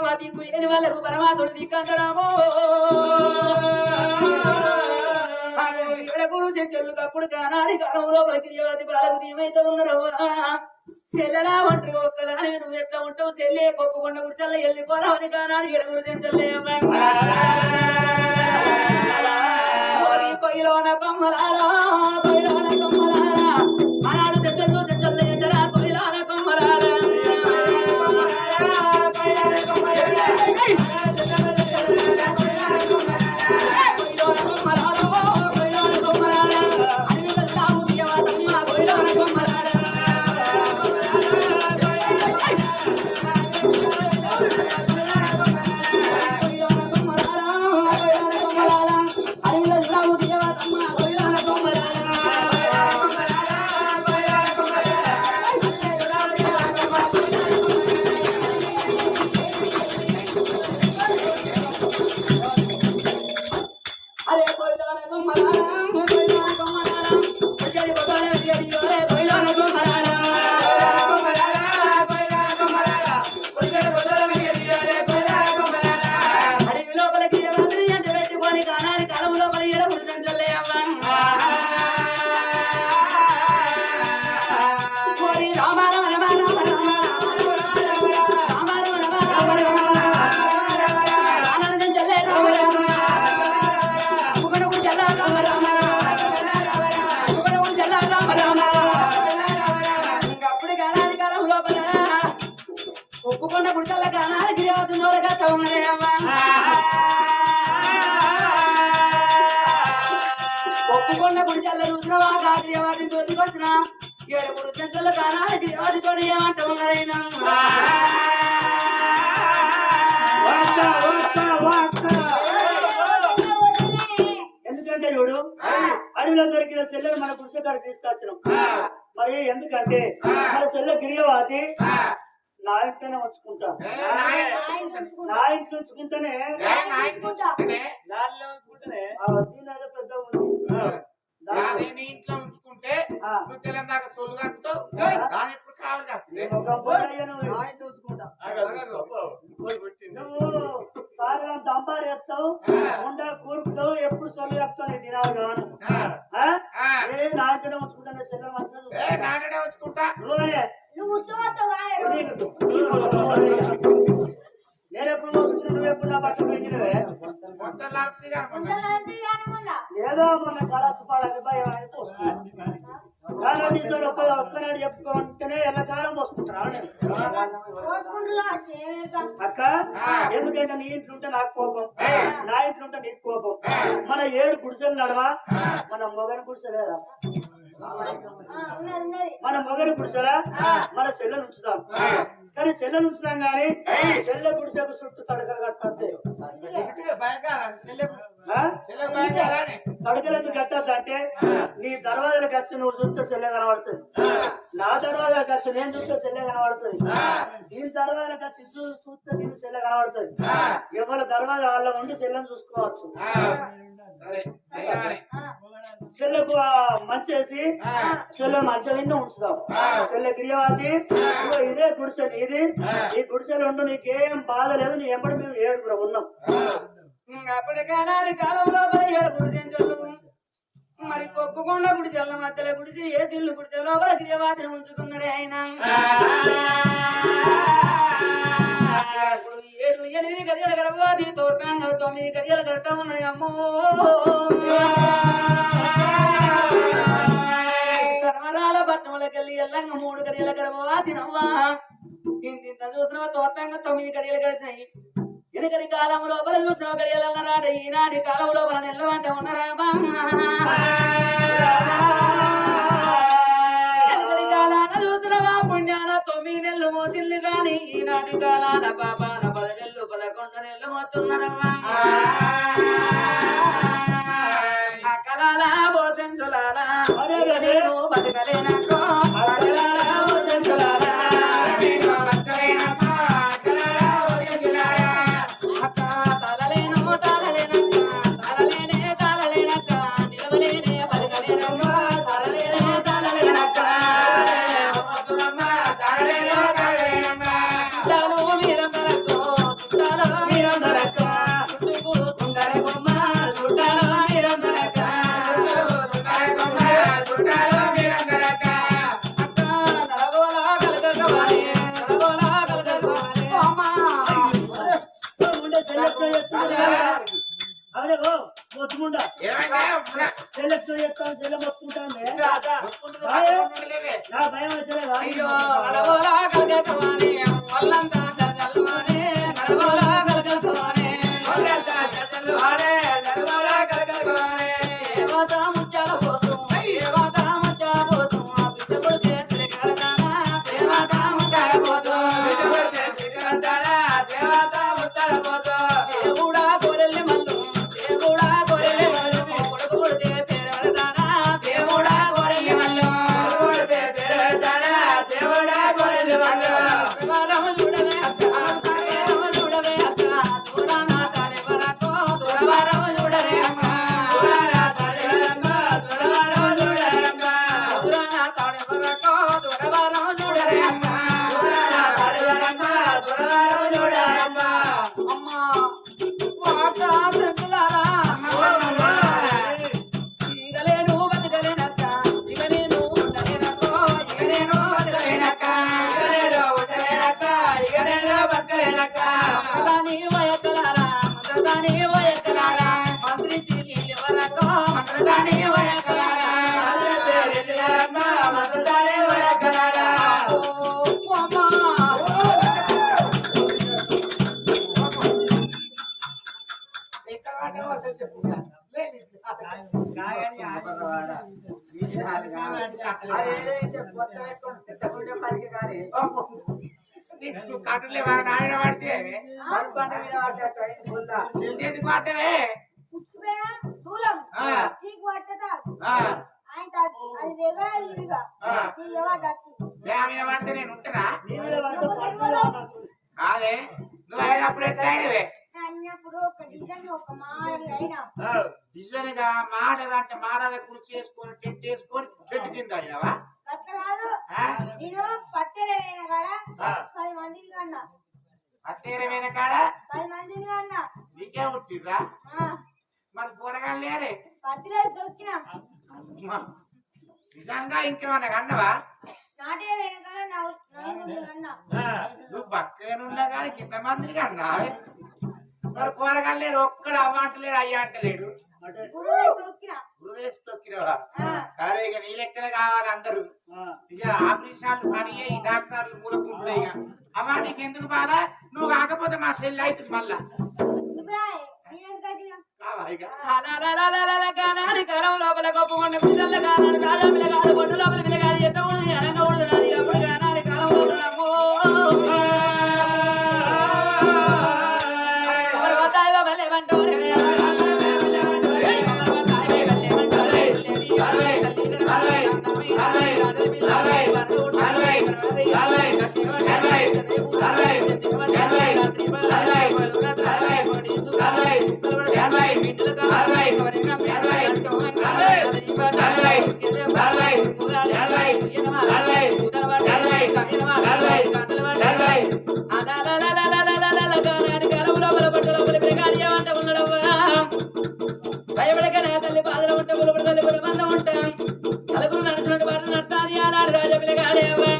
రామా వాళ్ళకు పరమాతుడు దిక్కంతరామో గురు చెట్లు కప్పుడు కానాడి కాలంలో ప్రతిదేవతి ఏమైతే ఉన్నారవ్వా చెల్లెలా ఒంటరి ఒక్కదాని ఎట్లా ఉంటావు? చెల్లె కొప్పుకుండా కూడా చల్ల వెళ్ళిపోదామని కానాడి ఎడగురు చెల్లెమ్మ కొయ్యలోన కొమ్మలాలో ఉప్పుకొండ గుడితల్ల గానాలు గిరివతున్నోరుగా తోమరే అమ్మా. ఒప్పుకొండ గుడితల్ల చూసినవా గాగిరివాదిని తోటికొచ్చిన ఏడు గుడి చెంచుల గిరివాది తోడు ఏమంట ఎందుకంటే చూడు అడవిలో దొరికిన సెల్లెలు మన గుడిసె కాడ తీసుకొచ్చినాం. మరి ఎందుకంటే మన సెల్ల గిరియవాది నా ఇంట్లోనే ఉంచుకుంటా. నా ఇంట్లో ఉంచుకుంటేనే దానిలో ఉంచుకుంటేనే పెద్ద ఉంది. నీ ఇంట్లో ఉంచుకుంటే నువ్వు తెలంగాణ సొల్లు కట్టుతావు దాని ఇప్పుడు కావాలి చేస్తావు ఉండ ఎప్పుడు సొల్లు చెప్తావు నీ తినాలి కాను ఏ వచ్చుకుంటాను ఉంచుకుంటా చెల్లె మంచిగా నువ్వే. ఏదో మన భయం నీతో ఒక్క ఒక్కనాడు చెప్పుకుంటేనే ఎల్లకాలం పోసుకుంటారా? అక్క ఎందుకంటే నీ ఇంట్లో ఉంటే నాకు కోపం. నా ఇంట్లో ఉంటే నీకు కోపం. మన ఏడు గుడిసెలు నడవా? మన మొగని గుడిసెలేదా మన మొగని గుడిసెలా మన చెల్లెలు ఉంచుదాం. కానీ చెల్లెలు ఉంచుదాం కానీ చెల్లె గుడిసెకు చుట్టూ తడకలు కట్టద్దే. తడకలకు కట్టద్దు అంటే నీ దర్వాజలకు వచ్చి నువ్వు చూస్తే చెల్లె కనబడుతుంది. నా దర్వాజలకు వచ్చి నేను చూస్తే చెల్లె కనబడుతుంది. నీ దర్వాజలకు వచ్చి చూ- చూస్తే నేను చెల్లె కనబడుతుంది. ఎవరి దర్వాజ వాళ్ళ ఉండి చెల్లెని చూసుకోవచ్చు. చెల్లెకు ఆ మంచేసి చెల్లె మంచి నిండా ఉంచుదాం. చెల్లె ఇదిగో ఇదే గుడిసె నీది. ఈ గుడిసెలు ఉండు నీకేం బాధ లేదు నీ ఎంబడి మేము ఏడుగురు ఉన్నాం. అప్పుడు కానాలి కాలం లోపల ఏడు గుడి చెంచలు మరి కొప్పుకొండ గుడి చెల్ల మధ్యలో గుడిసి ఏ తిల్లు గుడి లోపల గిరివాతిని ఉంచుకున్నరే ఆయన. ఇప్పుడు ఏడు ఎనిమిది గడియల గర్భవతి తోర్పాంగ తొమ్మిది గడియల గడట ఉన్నాయి అమ్మో కర్మరాల పట్టణంలోకెళ్ళి ఎల్లంగా మూడు గడియల గర్భవతి నవ్వా ఇంత చూసిన తోర్పాంగ తొమ్మిది గడియలు గడిచినాయి ఎనకటి కాలం లోపల చూసిన గడియల ఈనాటి కాలం లోపల నిల్లవంట ఉండరా ఎనకటి నికాలాన పాపాన పదజల్లు పదకొండ నెలలు మోతున్నారవ్వా అక్కలాలా పోతెంచులాలా నేను 알아. వాడినా వాళ్ళు చెప్పు. లే, నీకు కట్టులే బాగా నాయన పడితే ఎందుకు పుచ్చిపోయినా దూలం. చీకు ఆయన అది దిగాలి. నీళ్ళు పడితే నేను ఉంటానా నీ మీద పడితే పట్టుదల అన్నట్టు. కాదే. నువ్వు అయినప్పుడు ఎట్లా అయినవే అన్నప్పుడు ఒక డిజైన్ ఒక మాడల్ అయినా. మారాద కృషి చేసుకొని టెంట్ వేసుకొని చెట్టు కింద అయినవా కాదు ఆ? నేను పత్తెరమైన కాడ ఆ. పది మందిని కన్నా. అత్తేరమైన కాడ? పది మందిని కన్నా. నీకే పుట్టిర్రా మరి కూరగాయలు లేరే? పత్తిలో దొక్కిన. అమ్మా. నిజంగా ఇంకేమన్నా కన్నవా? నవ్వు- కన్నా పక్కనున్నా కానీ కింద మందిని కన్నావే. మరి కూరగాయలు లేడు ఒక్కడు అయ్యా అంటలేడు అంటే ఇప్పుడు దొక్కిన. వదిలేసి తొక్కినవా సరే ఇక నీ లెక్కనే కావాలి అందరూ. ఆ, ఇక ఆపరేషన్లు పని ఈ డాక్టర్లు మూలకుంటాయి ఇక. అమ్మా నీకు ఎందుకు బాధ? నువ్వు కాకపోతే మా సెల్ అవుతుంది మళ్ళా. ఇప్పుడు నేను కట్టిన కావా ఇక కానాని కాలం లోపల గొప్ప కొండ పిల్లల కానాని తాజా పిల్లగాడు బొట్టు లోపల పిల్లగాడు ఎట్ట ఉంటాం నలుగురు నడుచున్నట్టు వారిని నడతాను ఆనాడు రాజా పిల్లగాడేవా